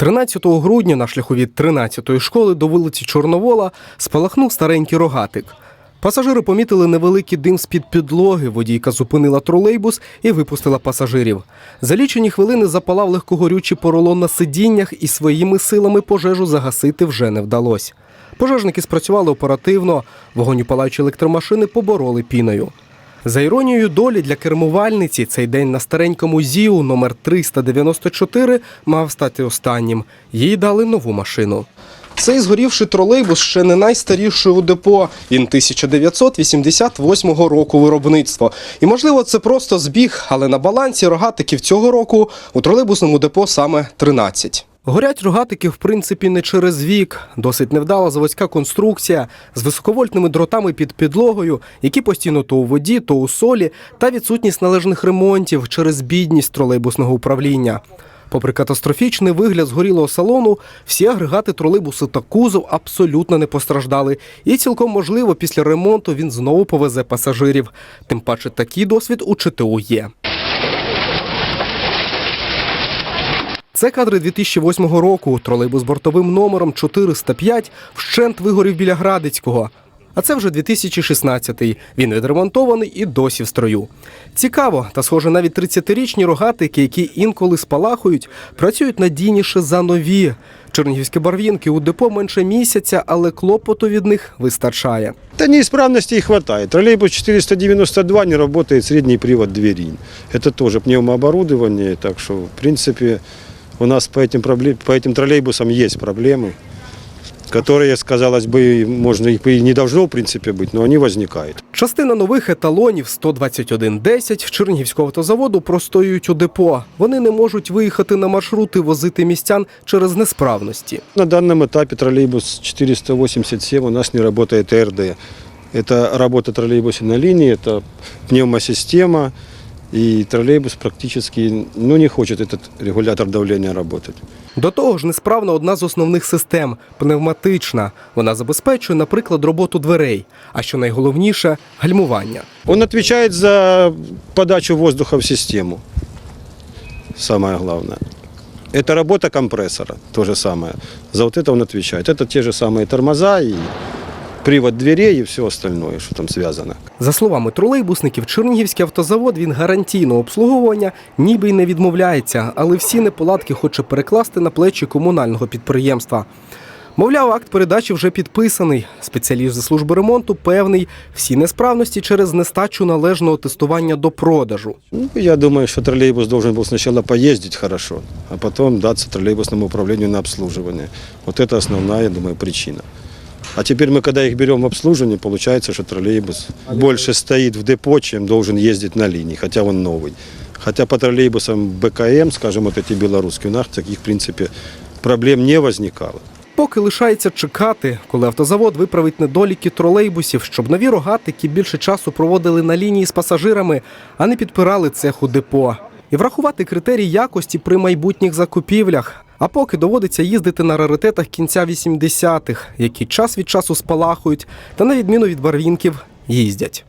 13 грудня на шляху від 13-ї школи до вулиці Чорновола спалахнув старенький рогатик. Пасажири помітили невеликий дим з-під підлоги. Водійка зупинила тролейбус і випустила пасажирів. За лічені хвилини запалав легкогорючий поролон на сидіннях, і своїми силами пожежу загасити вже не вдалося. Пожежники спрацювали оперативно. Вогонь палаючі електромашини побороли піною. За іронією долі для кермувальниці, цей день на старенькому ЗІУ номер 394 мав стати останнім. Їй дали нову машину. Цей згорівший тролейбус ще не найстаріший у депо. Він 1988 року виробництва. І можливо, це просто збіг, але на балансі рогатиків цього року у тролейбусному депо саме 13. Горять рогатики, в принципі, не через вік. Досить невдала заводська конструкція з високовольтними дротами під підлогою, які постійно то у воді, то у солі, та відсутність належних ремонтів через бідність тролейбусного управління. Попри катастрофічний вигляд згорілого салону, всі агрегати тролейбусу та кузов абсолютно не постраждали. І цілком можливо, після ремонту він знову повезе пасажирів. Тим паче такий досвід у ЧТУ є. Це кадри 2008 року. Тролейбус бортовим номером 405 вщент вигорів біля Градицького. А це вже 2016-й. Він відремонтований і досі в строю. Цікаво, та схоже, навіть 30-річні рогатики, які інколи спалахують, працюють надійніше за нові. Чернігівські барвінки у депо менше місяця, але клопоту від них вистачає. Да неисправностей хватает. Троллейбус 492 не работает средний привод двери. Это тоже пневмооборудование, так что, в принципе, у нас по этим, проблем, по этим троллейбусам есть проблемы, которые, казалось бы, можно их и не должно, в принципе, быть, но они возникают. Частина нових еталонів 12110 Чернігівського автозаводу простоюють у депо. Вони не можуть виїхати на маршрути, возити містян через несправності. На данном этапе троллейбус 487 у нас не работает РД. Это работа троллейбуса на линии, это пневмосистема, и троллейбус практически ну, не хочет этот регулятор давления работать. До того ж, несправна одна з основних систем пневматична. Вона забезпечує, наприклад, роботу дверей, а що найголовніше гальмування. Он отвечает за подачу воздуха в систему. Самое главное. Это работа компрессора, то же самое. За вот это он отвечает. Это те же самые тормоза и привод дверей и все остальное, что там связано. За словами тролейбусників, Чернігівський автозавод він гарантійного обслуговування ніби й не відмовляється, але всі неполадки хоче перекласти на плечі комунального підприємства. Мовляв, акт передачі вже підписаний. Спеціаліст служби ремонту певний, всі несправності через нестачу належного тестування до продажу. Ну, я думаю, что троллейбус должен был сначала поездить хорошо, а потом даться троллейбусному управлению на обслуживание. Вот это основная, я думаю, причина. А теперь мы, когда их берем в обслуживание, получается, что троллейбус больше стоит в депо, чем должен ездить на линии, хотя он новый. Хотя по троллейбусам БКМ, скажем, вот эти белорусские, у нас таких, в принципе, проблем не возникало. Поки лишається чекати, коли автозавод виправить недоліки тролейбусів, щоб нові рогатики більше часу проводили на лінії з пасажирами, а не підпирали цех у депо. І врахувати критерії якості при майбутніх закупівлях. А поки доводиться їздити на раритетах кінця 80-х, які час від часу спалахують, та на відміну від барвінків їздять.